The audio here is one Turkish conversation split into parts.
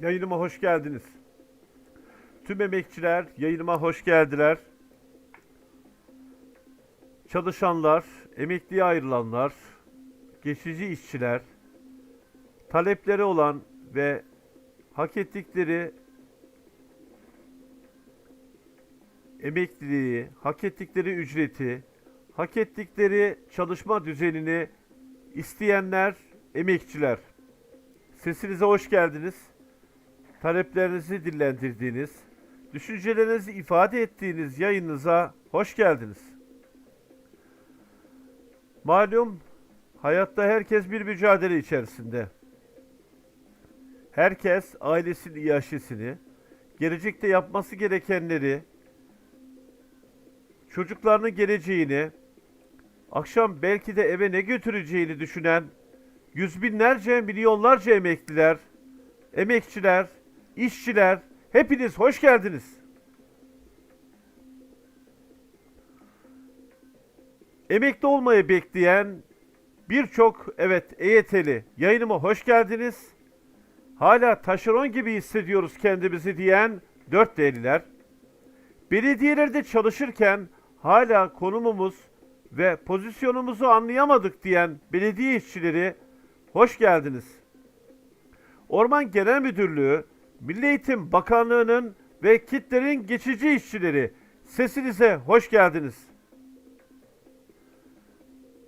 yayınıma hoş geldiniz. Tüm emekçiler yayınıma hoş geldiler. Çalışanlar, emekliye ayrılanlar, geçici işçiler, talepleri olan ve hak ettikleri emekliliği, hak ettikleri ücreti, hak ettikleri çalışma düzenini isteyenler, emekçiler. Sesinize hoş geldiniz. Taleplerinizi dillendirdiğiniz, düşüncelerinizi ifade ettiğiniz yayınınıza hoş geldiniz. Malum hayatta herkes bir mücadele içerisinde. Herkes ailesinin iaşesini, gelecekte yapması gerekenleri, çocuklarının geleceğini, akşam belki de eve ne götüreceğini düşünen yüz binlerce, milyonlarca emekliler, emekçiler, işçiler, hepiniz hoş geldiniz. Emekli olmayı bekleyen birçok evet EYT'li yayınıma hoş geldiniz. Hala taşeron gibi hissediyoruz kendimizi diyen dört değerliler. Belediyelerde çalışırken hala konumumuz ve pozisyonumuzu anlayamadık diyen belediye işçileri hoş geldiniz. Orman Genel Müdürlüğü, Milli Eğitim Bakanlığı'nın ve kitlerin geçici işçileri sesinize hoş geldiniz.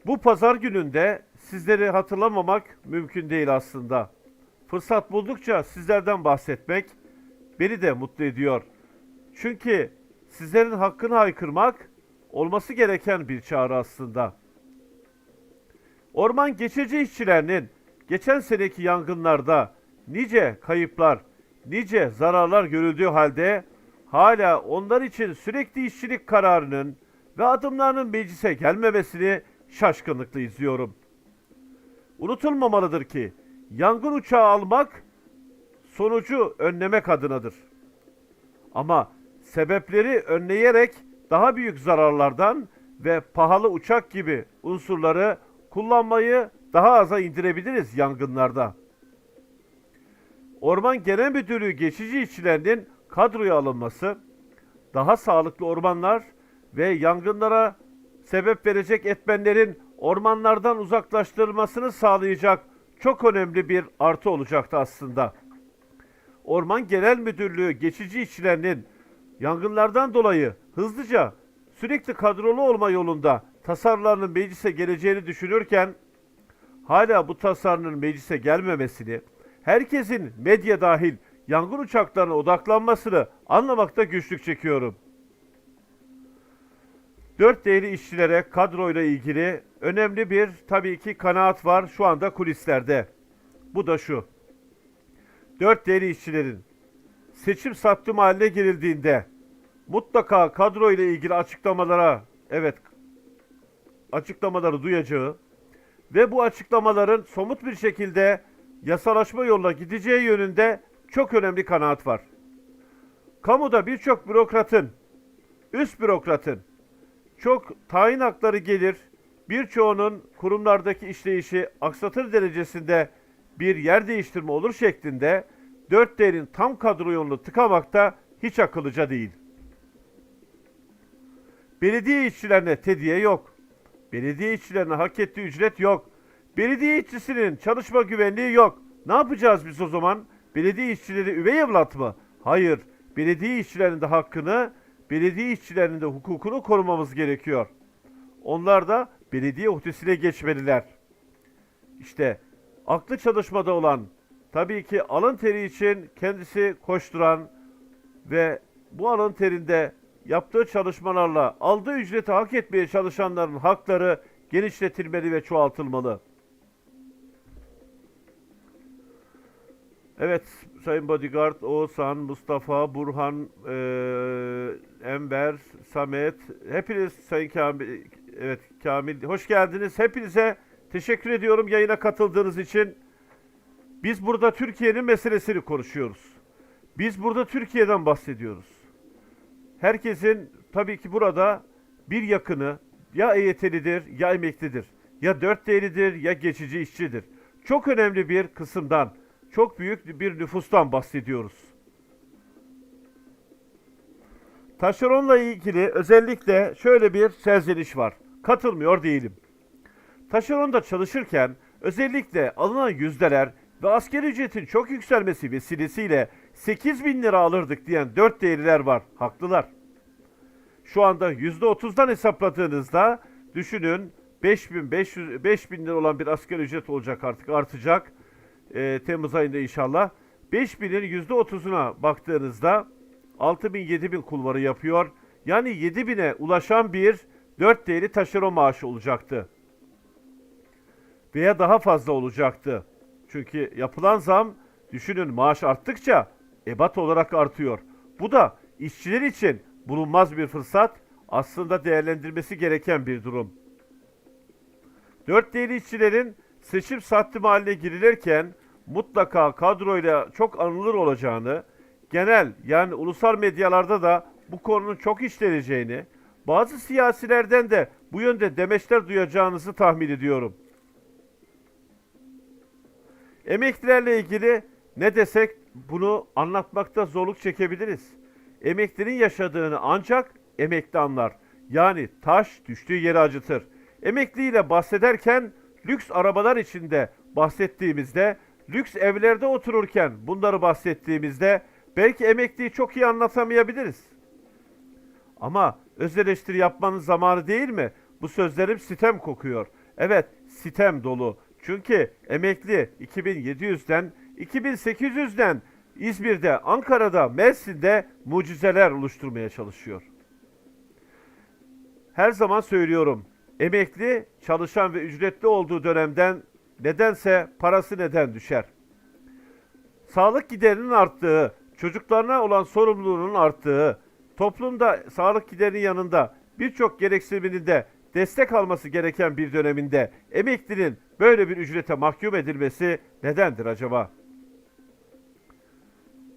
Bu pazar gününde sizleri hatırlamamak mümkün değil aslında. Fırsat buldukça sizlerden bahsetmek beni de mutlu ediyor. Çünkü sizlerin hakkını haykırmak olması gereken bir çağrı aslında. Orman geçici işçilerinin geçen seneki yangınlarda nice kayıplar, nice zararlar görüldüğü halde hala onlar için sürekli işçilik kararının ve adımlarının meclise gelmemesini şaşkınlıkla izliyorum. Unutulmamalıdır ki yangın uçağı almak sonucu önlemek adınadır. Ama sebepleri önleyerek daha büyük zararlardan ve pahalı uçak gibi unsurları kullanmayı daha aza indirebiliriz yangınlarda. Orman Genel Müdürlüğü geçici işçilerinin kadroya alınması, daha sağlıklı ormanlar ve yangınlara sebep verecek etmenlerin ormanlardan uzaklaştırılmasını sağlayacak çok önemli bir artı olacaktı aslında. Orman Genel Müdürlüğü geçici işçilerinin yangınlardan dolayı hızlıca sürekli kadrolu olma yolunda tasarlarının meclise geleceğini düşünürken hala bu tasarının meclise gelmemesini, herkesin medya dahil yangın uçaklarına odaklanmasını anlamakta güçlük çekiyorum. Dört değerli işçilere kadroyla ilgili önemli bir tabii ki kanaat var şu anda kulislerde. Bu da şu. Dört değerli işçilerin seçim saptım haline girildiğinde mutlaka kadro ile ilgili açıklamalara evet açıklamaları duyacağı ve bu açıklamaların somut bir şekilde yasalaşma yoluna gideceği yönünde çok önemli kanaat var. Kamuda birçok bürokratın, üst bürokratın çok tayin hakları gelir, birçoğunun kurumlardaki işleyişi aksatır derecesinde bir yer değiştirme olur şeklinde dört değerin tam kadro yolunu tıkamakta hiç akıllıca değil. Belediye işçilerine tediye yok. Belediye işçilerine hak ettiği ücret yok. Belediye işçisinin çalışma güvenliği yok. Ne yapacağız biz o zaman? Belediye işçileri üvey evlat mı? Hayır. Belediye işçilerinin de hakkını, belediye işçilerinin de hukukunu korumamız gerekiyor. Onlar da belediye uhdesine geçmeliler. İşte aklı çalışmada olan, tabii ki alın teri için kendisi koşturan ve bu alın terinde yaptığı çalışmalarla aldığı ücreti hak etmeye çalışanların hakları genişletilmeli ve çoğaltılmalı. Evet Sayın Bodyguard, Oğuzhan, Mustafa, Burhan, eee, Enver, Samet, hepiniz Sayın Kamil, evet Kamil, hoş geldiniz. Hepinize teşekkür ediyorum yayına katıldığınız için. Biz burada Türkiye'nin meselesini konuşuyoruz. Biz burada Türkiye'den bahsediyoruz. Herkesin tabii ki burada bir yakını ya EYT'lidir ya emeklidir. Ya dört değerlidir ya geçici işçidir. Çok önemli bir kısımdan, çok büyük bir nüfustan bahsediyoruz. Taşeronla ilgili özellikle şöyle bir serzeniş var. Katılmıyor değilim. Taşeronda çalışırken özellikle alınan yüzdeler ve asgari ücretin çok yükselmesi vesilesiyle 8 bin lira alırdık diyen 4 değerliler var. Haklılar. Şu anda %30'dan hesapladığınızda düşünün 5500 5000 lira olan bir asgari ücret olacak artık artacak. Ee, Temmuz ayında inşallah. 5000'in %30'una baktığınızda 6000 7000 kulvarı yapıyor. Yani 7000'e ulaşan bir 4 değeri taşeron maaşı olacaktı. Veya daha fazla olacaktı. Çünkü yapılan zam düşünün maaş arttıkça ebat olarak artıyor. Bu da işçiler için bulunmaz bir fırsat, aslında değerlendirmesi gereken bir durum. Dört değerli işçilerin seçim sattım haline girilirken mutlaka kadroyla çok anılır olacağını, genel yani ulusal medyalarda da bu konunun çok işleneceğini, bazı siyasilerden de bu yönde demeçler duyacağınızı tahmin ediyorum. Emeklilerle ilgili ne desek bunu anlatmakta zorluk çekebiliriz. Emeklinin yaşadığını ancak emekli anlar. Yani taş düştüğü yeri acıtır. Emekliyle bahsederken lüks arabalar içinde bahsettiğimizde, lüks evlerde otururken bunları bahsettiğimizde belki emekliyi çok iyi anlatamayabiliriz. Ama öz eleştiri yapmanın zamanı değil mi? Bu sözlerim sitem kokuyor. Evet, sitem dolu. Çünkü emekli 2700'den 2800'den İzmir'de, Ankara'da, Mersin'de mucizeler oluşturmaya çalışıyor. Her zaman söylüyorum. Emekli çalışan ve ücretli olduğu dönemden nedense parası neden düşer? Sağlık giderinin arttığı, çocuklarına olan sorumluluğunun arttığı, toplumda sağlık giderinin yanında birçok gereksiniminin de destek alması gereken bir döneminde emeklinin böyle bir ücrete mahkum edilmesi nedendir acaba?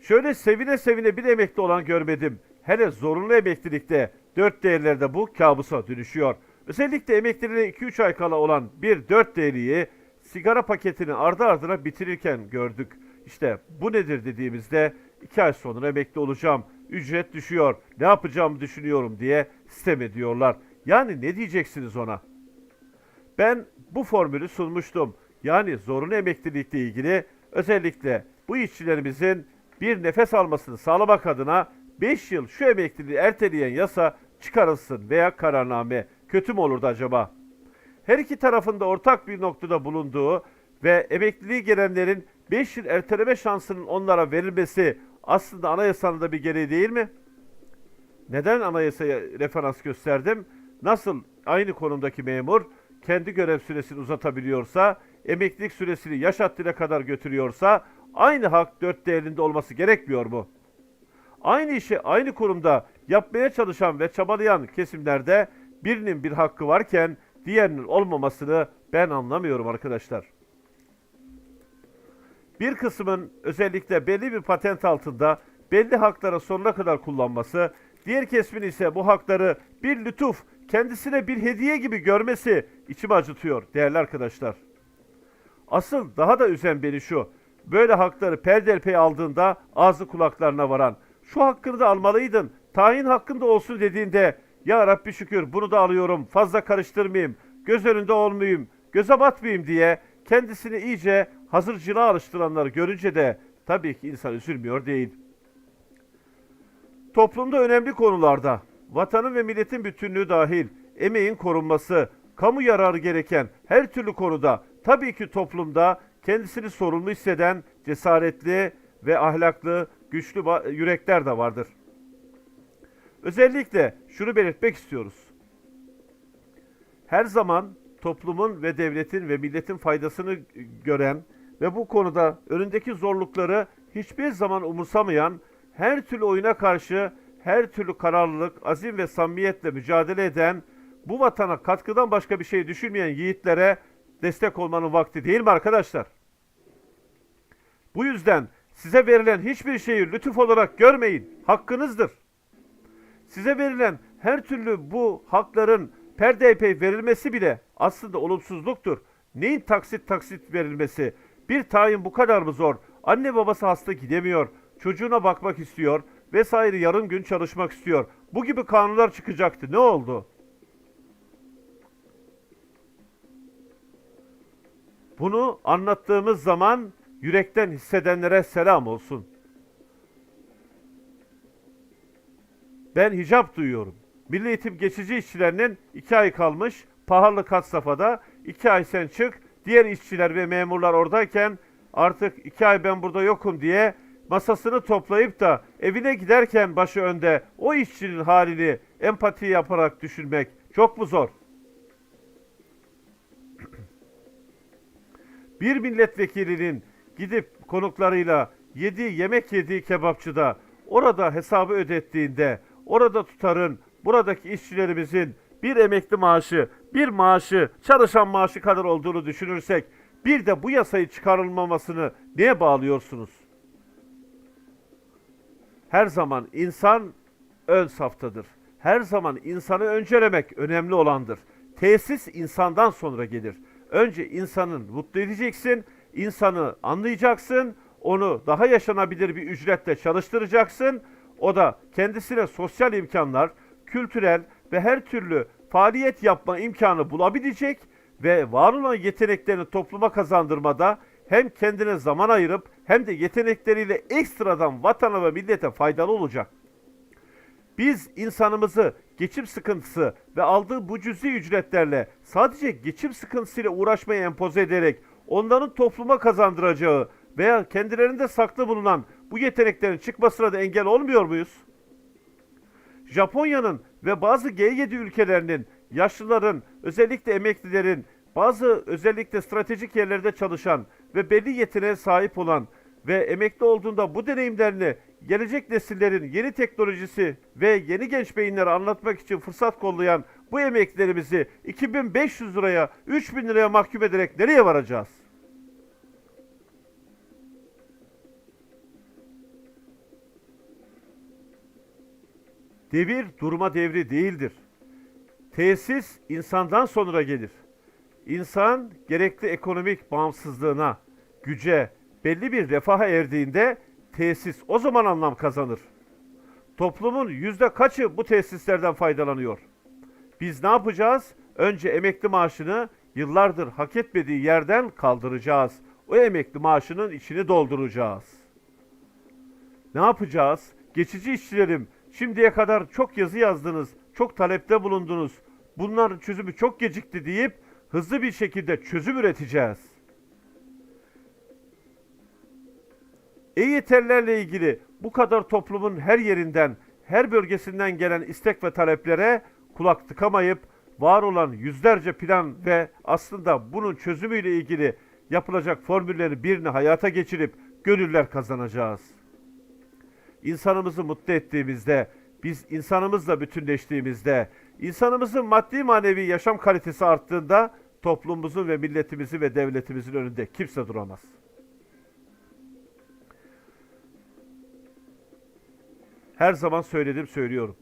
Şöyle sevine sevine bir emekli olan görmedim. Hele zorunlu emeklilikte dört değerlerde bu kabusa dönüşüyor. Özellikle emekliliğine 2-3 ay kala olan bir dört değerliyi sigara paketini ardı ardına bitirirken gördük. İşte bu nedir dediğimizde 2 ay sonra emekli olacağım, ücret düşüyor, ne yapacağımı düşünüyorum diye sitem ediyorlar. Yani ne diyeceksiniz ona? Ben bu formülü sunmuştum. Yani zorunlu emeklilikle ilgili özellikle bu işçilerimizin bir nefes almasını sağlamak adına 5 yıl şu emekliliği erteleyen yasa çıkarılsın veya kararname. Kötü mü olurdu acaba? Her iki tarafında ortak bir noktada bulunduğu ve emekliliği gelenlerin 5 yıl erteleme şansının onlara verilmesi aslında anayasanın da bir gereği değil mi? Neden anayasaya referans gösterdim? Nasıl aynı konumdaki memur kendi görev süresini uzatabiliyorsa, emeklilik süresini yaş haddine kadar götürüyorsa aynı hak dört değerinde olması gerekmiyor mu? Aynı işi aynı kurumda yapmaya çalışan ve çabalayan kesimlerde birinin bir hakkı varken diğerinin olmamasını ben anlamıyorum arkadaşlar. Bir kısmın özellikle belli bir patent altında belli haklara sonuna kadar kullanması, diğer kesimin ise bu hakları bir lütuf, kendisine bir hediye gibi görmesi içimi acıtıyor değerli arkadaşlar. Asıl daha da üzen beni şu. Böyle hakları perdelpey aldığında ağzı kulaklarına varan, şu hakkını da almalıydın, tayin hakkında olsun dediğinde, ya Rabbi şükür bunu da alıyorum, fazla karıştırmayayım, göz önünde olmayayım, göze batmayayım diye kendisini iyice hazırcılığa alıştıranları görünce de tabii ki insan üzülmüyor değil. Toplumda önemli konularda vatanın ve milletin bütünlüğü dahil emeğin korunması, kamu yararı gereken her türlü konuda tabii ki toplumda kendisini sorumlu hisseden cesaretli ve ahlaklı, güçlü yürekler de vardır. Özellikle şunu belirtmek istiyoruz. Her zaman toplumun ve devletin ve milletin faydasını gören ve bu konuda önündeki zorlukları hiçbir zaman umursamayan, her türlü oyuna karşı her türlü kararlılık, azim ve samimiyetle mücadele eden, bu vatana katkıdan başka bir şey düşünmeyen yiğitlere destek olmanın vakti değil mi arkadaşlar? Bu yüzden size verilen hiçbir şeyi lütuf olarak görmeyin. Hakkınızdır. Size verilen her türlü bu hakların perde epey verilmesi bile aslında olumsuzluktur. Neyin taksit taksit verilmesi? Bir tayin bu kadar mı zor? Anne babası hasta gidemiyor. Çocuğuna bakmak istiyor vesaire yarım gün çalışmak istiyor. Bu gibi kanunlar çıkacaktı. Ne oldu? Bunu anlattığımız zaman yürekten hissedenlere selam olsun. Ben hicap duyuyorum. Milli Eğitim geçici işçilerinin iki ay kalmış pahalı kat safhada iki ay sen çık diğer işçiler ve memurlar oradayken artık iki ay ben burada yokum diye masasını toplayıp da evine giderken başı önde o işçinin halini empati yaparak düşünmek çok mu zor? Bir milletvekilinin gidip konuklarıyla yediği yemek yediği kebapçıda orada hesabı ödettiğinde orada tutarın buradaki işçilerimizin bir emekli maaşı, bir maaşı, çalışan maaşı kadar olduğunu düşünürsek bir de bu yasayı çıkarılmamasını neye bağlıyorsunuz? Her zaman insan ön saftadır. Her zaman insanı öncelemek önemli olandır. Tesis insandan sonra gelir. Önce insanın mutlu edeceksin, insanı anlayacaksın, onu daha yaşanabilir bir ücretle çalıştıracaksın. O da kendisine sosyal imkanlar, kültürel ve her türlü faaliyet yapma imkanı bulabilecek ve var olan yeteneklerini topluma kazandırmada hem kendine zaman ayırıp hem de yetenekleriyle ekstradan vatana ve millete faydalı olacak. Biz insanımızı geçim sıkıntısı ve aldığı bu cüzi ücretlerle sadece geçim sıkıntısıyla uğraşmaya empoze ederek onların topluma kazandıracağı veya kendilerinde saklı bulunan bu yeteneklerin çıkmasına da engel olmuyor muyuz? Japonya'nın ve bazı G7 ülkelerinin yaşlıların, özellikle emeklilerin, bazı özellikle stratejik yerlerde çalışan ve belli yeteneğe sahip olan ve emekli olduğunda bu deneyimlerini gelecek nesillerin yeni teknolojisi ve yeni genç beyinlere anlatmak için fırsat kollayan bu emeklilerimizi 2500 liraya, 3000 liraya mahkum ederek nereye varacağız? Devir durma devri değildir. Tesis insandan sonra gelir. İnsan gerekli ekonomik bağımsızlığına, güce, belli bir refaha erdiğinde tesis o zaman anlam kazanır. Toplumun yüzde kaçı bu tesislerden faydalanıyor? Biz ne yapacağız? Önce emekli maaşını yıllardır hak etmediği yerden kaldıracağız. O emekli maaşının içini dolduracağız. Ne yapacağız? Geçici işçilerim, şimdiye kadar çok yazı yazdınız, çok talepte bulundunuz. Bunların çözümü çok gecikti deyip hızlı bir şekilde çözüm üreteceğiz. EYT'lerle ilgili bu kadar toplumun her yerinden, her bölgesinden gelen istek ve taleplere kulak tıkamayıp var olan yüzlerce plan ve aslında bunun çözümüyle ilgili yapılacak formülleri birini hayata geçirip gönüller kazanacağız. İnsanımızı mutlu ettiğimizde, biz insanımızla bütünleştiğimizde, insanımızın maddi manevi yaşam kalitesi arttığında toplumumuzun ve milletimizin ve devletimizin önünde kimse duramaz. Her zaman söyledim söylüyorum.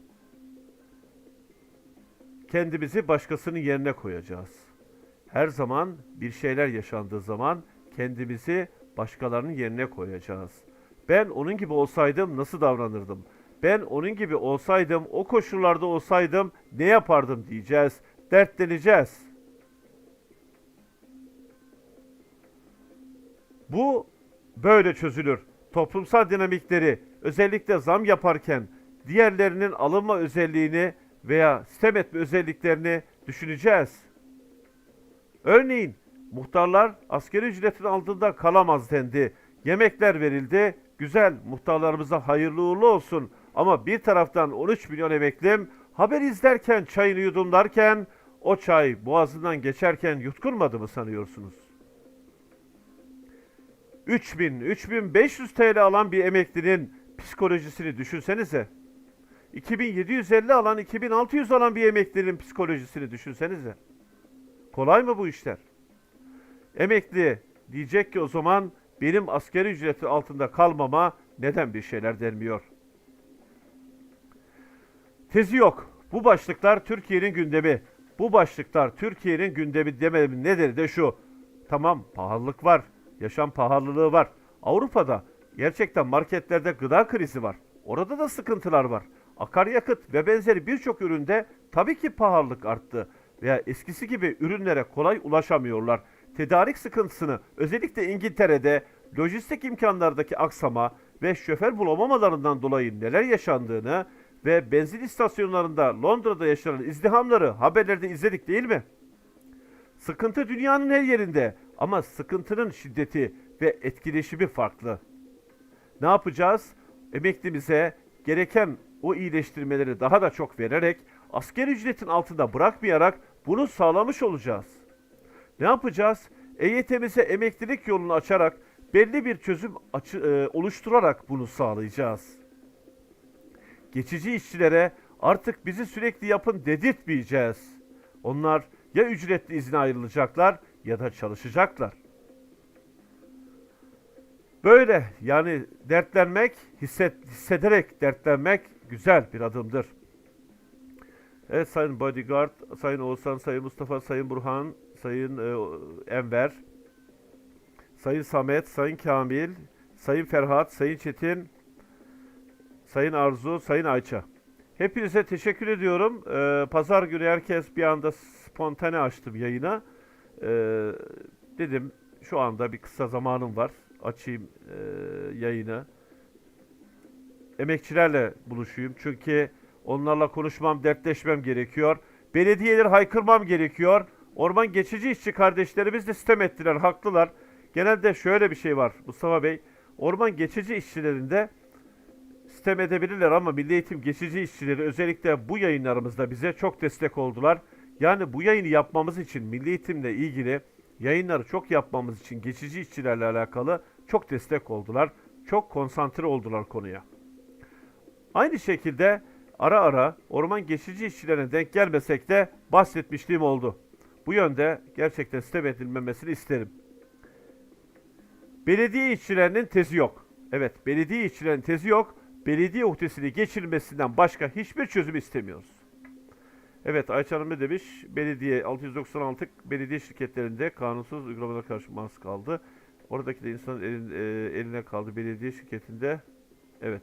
Kendimizi başkasının yerine koyacağız. Her zaman bir şeyler yaşandığı zaman kendimizi başkalarının yerine koyacağız. Ben onun gibi olsaydım nasıl davranırdım? Ben onun gibi olsaydım, o koşullarda olsaydım ne yapardım diyeceğiz. Dertleneceğiz. Bu böyle çözülür. Toplumsal dinamikleri özellikle zam yaparken diğerlerinin alınma özelliğini veya sistem etme özelliklerini düşüneceğiz. Örneğin muhtarlar askeri ücretin altında kalamaz dendi. Yemekler verildi. Güzel muhtarlarımıza hayırlı uğurlu olsun. Ama bir taraftan 13 milyon emeklim haber izlerken çayını yudumlarken o çay boğazından geçerken yutkunmadı mı sanıyorsunuz? 3000, 3500 TL alan bir emeklinin psikolojisini düşünsenize. 2750 alan, 2600 alan bir emeklinin psikolojisini düşünsenize. Kolay mı bu işler? Emekli diyecek ki o zaman benim askeri ücreti altında kalmama neden bir şeyler denmiyor? Tezi yok. Bu başlıklar Türkiye'nin gündemi. Bu başlıklar Türkiye'nin gündemi dememin nedeni de şu. Tamam pahalılık var. Yaşam pahalılığı var. Avrupa'da gerçekten marketlerde gıda krizi var. Orada da sıkıntılar var. Akaryakıt ve benzeri birçok üründe tabii ki pahalılık arttı veya eskisi gibi ürünlere kolay ulaşamıyorlar. Tedarik sıkıntısını özellikle İngiltere'de lojistik imkanlardaki aksama ve şoför bulamamalarından dolayı neler yaşandığını ve benzin istasyonlarında Londra'da yaşanan izdihamları haberlerde izledik değil mi? Sıkıntı dünyanın her yerinde ama sıkıntının şiddeti ve etkileşimi farklı. Ne yapacağız? Emeklimize gereken o iyileştirmeleri daha da çok vererek asker ücretin altında bırakmayarak bunu sağlamış olacağız. Ne yapacağız? EYT'mize emeklilik yolunu açarak belli bir çözüm açı- e, oluşturarak bunu sağlayacağız. Geçici işçilere artık bizi sürekli yapın dedirtmeyeceğiz. Onlar ya ücretli izne ayrılacaklar ya da çalışacaklar. Böyle yani dertlenmek, hisset, hissederek dertlenmek güzel bir adımdır. Evet Sayın Bodyguard, Sayın Oğuzhan, Sayın Mustafa, Sayın Burhan, Sayın e, Enver, Sayın Samet, Sayın Kamil, Sayın Ferhat, Sayın Çetin, Sayın Arzu, Sayın Ayça. Hepinize teşekkür ediyorum. Ee, Pazar günü herkes bir anda spontane açtım yayına. Ee, dedim şu anda bir kısa zamanım var. Açayım e, yayını. Emekçilerle buluşayım. Çünkü onlarla konuşmam, dertleşmem gerekiyor. Belediyeleri haykırmam gerekiyor. Orman geçici işçi kardeşlerimiz de sistem ettiler, haklılar. Genelde şöyle bir şey var Mustafa Bey. Orman geçici işçilerinde sistem edebilirler ama Milli Eğitim geçici işçileri özellikle bu yayınlarımızda bize çok destek oldular. Yani bu yayını yapmamız için Milli Eğitimle ilgili yayınları çok yapmamız için geçici işçilerle alakalı çok destek oldular. Çok konsantre oldular konuya. Aynı şekilde ara ara orman geçici işçilerine denk gelmesek de bahsetmişliğim oldu. Bu yönde gerçekten sistem edilmemesini isterim. Belediye işçilerinin tezi yok. Evet, belediye işçilerinin tezi yok. Belediye uhdesini geçirmesinden başka hiçbir çözüm istemiyoruz. Evet, Ayça Hanım ne demiş? Belediye 696 belediye şirketlerinde kanunsuz uygulamalara karşı mahsus kaldı. Oradaki de insanın elin- e, eline kaldı belediye şirketinde. Evet.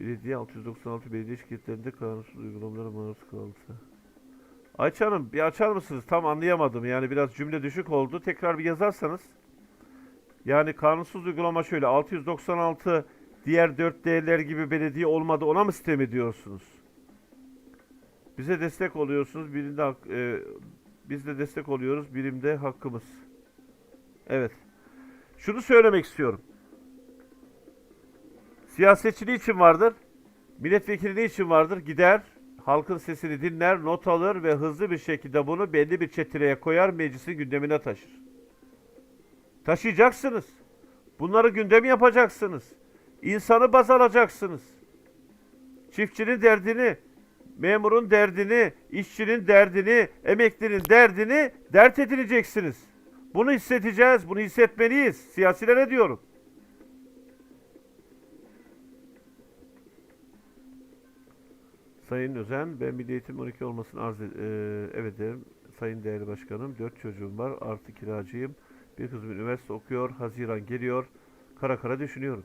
Belediye 696 belediye şirketlerinde kanunsuz uygulamalara maruz kaldı. Ayça Hanım bir açar mısınız? Tam anlayamadım. Yani biraz cümle düşük oldu. Tekrar bir yazarsanız. Yani kanunsuz uygulama şöyle 696 diğer 4 değerler gibi belediye olmadı ona mı sistem ediyorsunuz? Bize destek oluyorsunuz. Birinde hak- e, biz de destek oluyoruz. Birimde hakkımız. Evet. Şunu söylemek istiyorum. Siyasetçi ne için vardır? Milletvekili ne için vardır? Gider, halkın sesini dinler, not alır ve hızlı bir şekilde bunu belli bir çetireye koyar, meclisin gündemine taşır. Taşıyacaksınız. Bunları gündem yapacaksınız. İnsanı baz alacaksınız. Çiftçinin derdini, memurun derdini, işçinin derdini, emeklinin derdini dert edineceksiniz. Bunu hissedeceğiz, bunu hissetmeliyiz. Siyasilere diyorum. Sayın Özen, ben Milli Eğitim 12 olmasını arz ed- evet ederim. Sayın değerli başkanım, 4 çocuğum var, artı kiracıyım. Bir kızım üniversite okuyor, Haziran geliyor. Kara kara düşünüyorum.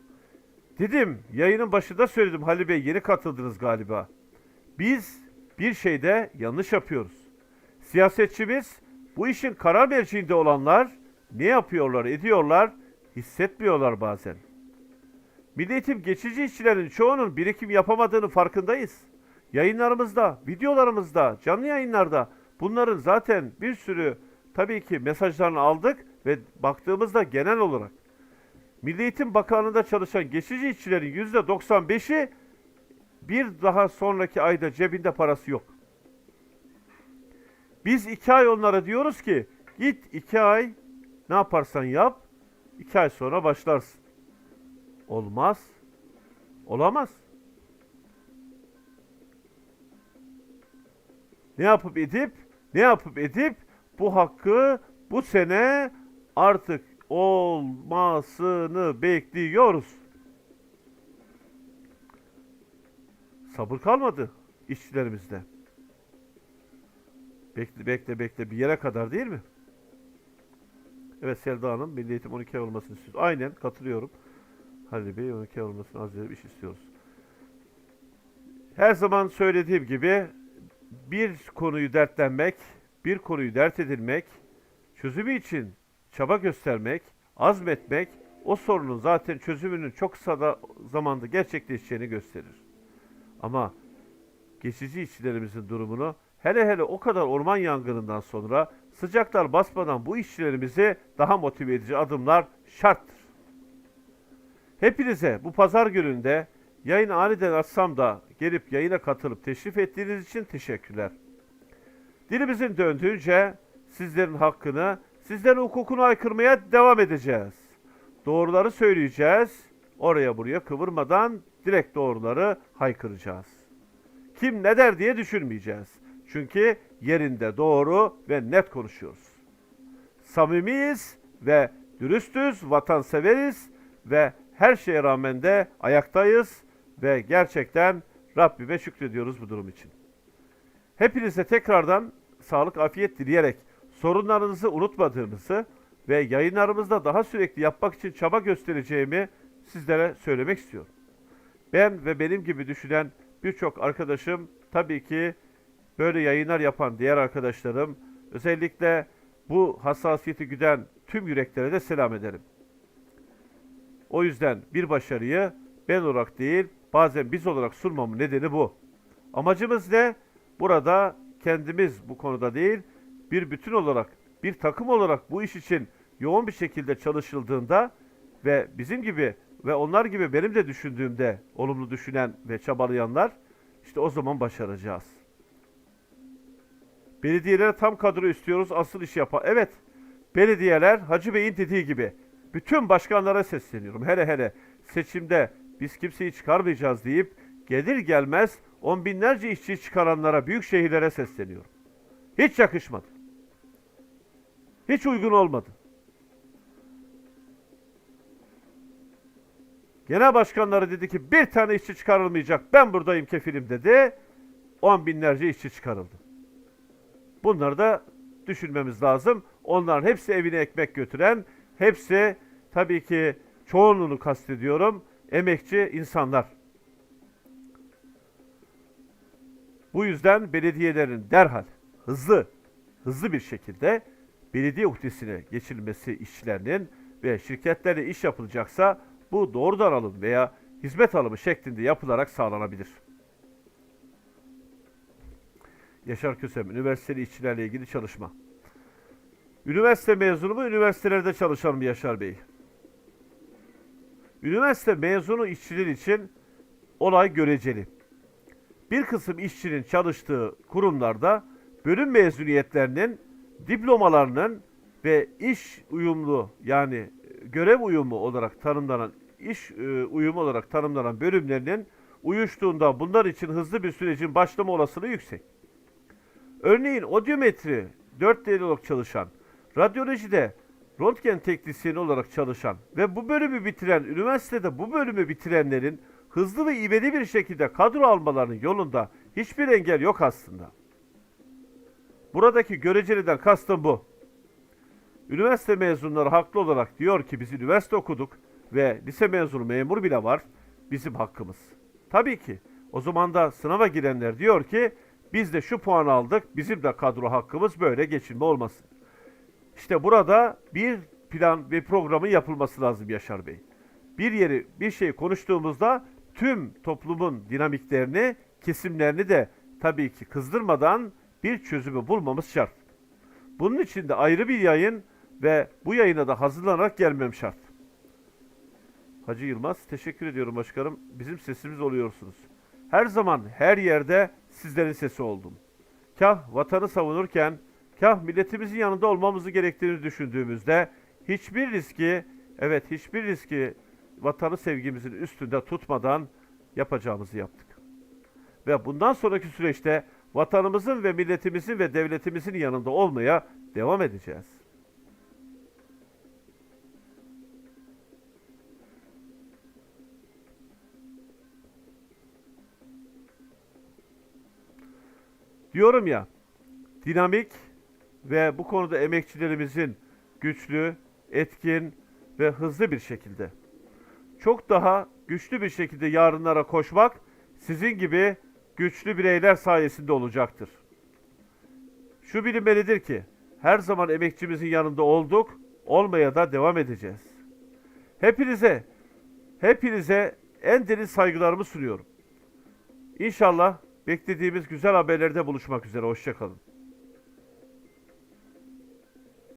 Dedim, yayının başında söyledim Halil Bey, yeni katıldınız galiba. Biz bir şeyde yanlış yapıyoruz. Siyasetçimiz, bu işin karar merciinde olanlar ne yapıyorlar, ediyorlar, hissetmiyorlar bazen. Milli Eğitim geçici işçilerin çoğunun birikim yapamadığını farkındayız. Yayınlarımızda, videolarımızda, canlı yayınlarda bunların zaten bir sürü tabii ki mesajlarını aldık ve baktığımızda genel olarak Milli Eğitim Bakanlığı'nda çalışan geçici işçilerin %95'i bir daha sonraki ayda cebinde parası yok. Biz iki ay onlara diyoruz ki git iki ay ne yaparsan yap iki ay sonra başlarsın. Olmaz. Olamaz. Ne yapıp edip ne yapıp edip bu hakkı bu sene artık olmasını bekliyoruz. Sabır kalmadı işçilerimizde. Bekle bekle bekle bir yere kadar değil mi? Evet Selda Hanım Milli Eğitim 12 ay olmasını istiyoruz. Aynen katılıyorum. Halil Bey 12 ay olmasını az iş istiyoruz. Her zaman söylediğim gibi bir konuyu dertlenmek, bir konuyu dert edilmek, çözümü için çaba göstermek, azmetmek o sorunun zaten çözümünün çok kısa da zamanda gerçekleşeceğini gösterir. Ama geçici işçilerimizin durumunu hele hele o kadar orman yangınından sonra sıcaklar basmadan bu işçilerimizi daha motive edici adımlar şarttır. Hepinize bu pazar gününde yayın aniden açsam da gelip yayına katılıp teşrif ettiğiniz için teşekkürler. Dilimizin döndüğünce sizlerin hakkını, sizlerin hukukunu aykırmaya devam edeceğiz. Doğruları söyleyeceğiz. Oraya buraya kıvırmadan direkt doğruları haykıracağız. Kim ne der diye düşünmeyeceğiz. Çünkü yerinde doğru ve net konuşuyoruz. Samimiyiz ve dürüstüz, vatanseveriz ve her şeye rağmen de ayaktayız ve gerçekten Rabbime şükrediyoruz bu durum için. Hepinize tekrardan sağlık, afiyet dileyerek sorunlarınızı unutmadığımızı ve yayınlarımızda daha sürekli yapmak için çaba göstereceğimi sizlere söylemek istiyorum. Ben ve benim gibi düşünen birçok arkadaşım tabii ki böyle yayınlar yapan diğer arkadaşlarım özellikle bu hassasiyeti güden tüm yüreklere de selam ederim. O yüzden bir başarıyı ben olarak değil bazen biz olarak sunmamın nedeni bu. Amacımız ne? Burada kendimiz bu konuda değil bir bütün olarak bir takım olarak bu iş için yoğun bir şekilde çalışıldığında ve bizim gibi ve onlar gibi benim de düşündüğümde olumlu düşünen ve çabalayanlar işte o zaman başaracağız. Belediyelere tam kadro istiyoruz asıl iş yapar. Evet belediyeler Hacı Bey'in dediği gibi bütün başkanlara sesleniyorum. Hele hele seçimde biz kimseyi çıkarmayacağız deyip gelir gelmez on binlerce işçi çıkaranlara, büyük şehirlere sesleniyorum. Hiç yakışmadı. Hiç uygun olmadı. Genel başkanları dedi ki bir tane işçi çıkarılmayacak ben buradayım kefilim dedi. On binlerce işçi çıkarıldı. Bunları da düşünmemiz lazım. Onların hepsi evine ekmek götüren, hepsi tabii ki çoğunluğunu kastediyorum, emekçi insanlar. Bu yüzden belediyelerin derhal hızlı, hızlı bir şekilde belediye uhdesine geçirilmesi işçilerinin ve şirketlerle iş yapılacaksa bu doğrudan alım veya hizmet alımı şeklinde yapılarak sağlanabilir. Yaşar Kösem, üniversiteli işçilerle ilgili çalışma. Üniversite mezunu mu, üniversitelerde çalışan mı Yaşar Bey? Üniversite mezunu işçiler için olay göreceli. Bir kısım işçinin çalıştığı kurumlarda bölüm mezuniyetlerinin, diplomalarının ve iş uyumlu yani görev uyumu olarak tanımlanan iş e, uyumu olarak tanımlanan bölümlerinin uyuştuğunda bunlar için hızlı bir sürecin başlama olasılığı yüksek. Örneğin odyometri 4 değerli olarak çalışan, radyolojide röntgen teknisyeni olarak çalışan ve bu bölümü bitiren, üniversitede bu bölümü bitirenlerin hızlı ve ivedi bir şekilde kadro almalarının yolunda hiçbir engel yok aslında. Buradaki göreceliden kastım bu. Üniversite mezunları haklı olarak diyor ki biz üniversite okuduk ve lise mezunu memur bile var. Bizim hakkımız. Tabii ki. O zaman da sınava girenler diyor ki biz de şu puan aldık. Bizim de kadro hakkımız böyle geçinme olmasın. İşte burada bir plan ve programın yapılması lazım Yaşar Bey. Bir yeri bir şey konuştuğumuzda tüm toplumun dinamiklerini, kesimlerini de tabii ki kızdırmadan bir çözümü bulmamız şart. Bunun için de ayrı bir yayın ve bu yayına da hazırlanarak gelmem şart. Hacı Yılmaz, teşekkür ediyorum başkanım. Bizim sesimiz oluyorsunuz. Her zaman, her yerde sizlerin sesi oldum. Kah vatanı savunurken, kah milletimizin yanında olmamızı gerektiğini düşündüğümüzde hiçbir riski, evet hiçbir riski vatanı sevgimizin üstünde tutmadan yapacağımızı yaptık. Ve bundan sonraki süreçte vatanımızın ve milletimizin ve devletimizin yanında olmaya devam edeceğiz. Diyorum ya, dinamik ve bu konuda emekçilerimizin güçlü, etkin ve hızlı bir şekilde. Çok daha güçlü bir şekilde yarınlara koşmak sizin gibi güçlü bireyler sayesinde olacaktır. Şu bilinmelidir ki her zaman emekçimizin yanında olduk, olmaya da devam edeceğiz. Hepinize, hepinize en derin saygılarımı sunuyorum. İnşallah beklediğimiz güzel haberlerde buluşmak üzere. Hoşçakalın.